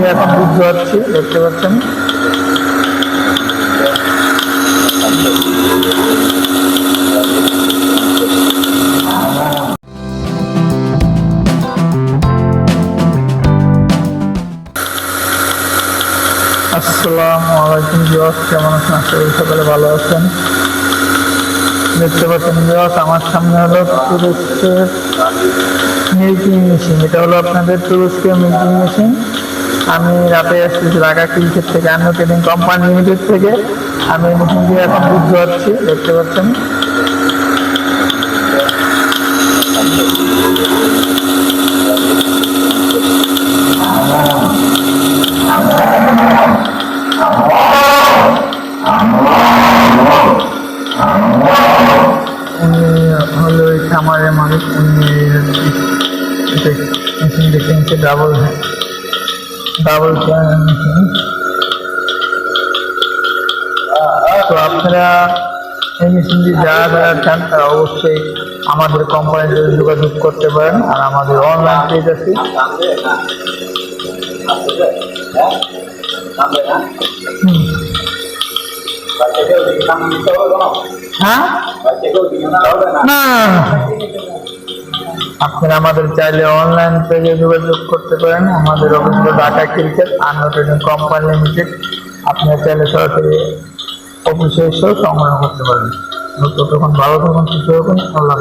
দিয়ে এখন দুধ দোয়াচ্ছি দেখতে পাচ্ছেন। আসসালামু কেমন ভালো আছেন। দেখতে পাচ্ছেন আমার সামনে হলো মিল্কিং এটা হলো আপনাদের তুরস্কের মিল্কিং মেশিন আমি রাতে আসতেছি ঢাকা কিলসের থেকে আন্ন ট্রেডিং কোম্পানি লিমিটেড থেকে, আমি মেশিন দিয়ে এখন বুঝতে পারছি দেখতে পাচ্ছেন। হলো খামারের মালিক উনি দেখে নিচ্ছে ডাবল তো আপনারা এই মেশিন দিয়ে যারা যারা চান তারা অবশ্যই আমাদের কোম্পানির সাথে যোগাযোগ করতে পারেন আর আমাদের অনলাইন পেজ আছে। হ্যাঁ না। আপনারা আমাদের চাইলে অনলাইন পেজে যোগাযোগ করতে পারেন। আমাদের অবশ্য ডাটা ক্রিকেট আন্ন কোম্পানি লিমিটেড আপনারা চাইলে সরাসরি অফিসে এসেও সংগ্রহ করতে পারেন তখন ভালো থাকুন, সুস্থ থাকুন, আল্লাহ।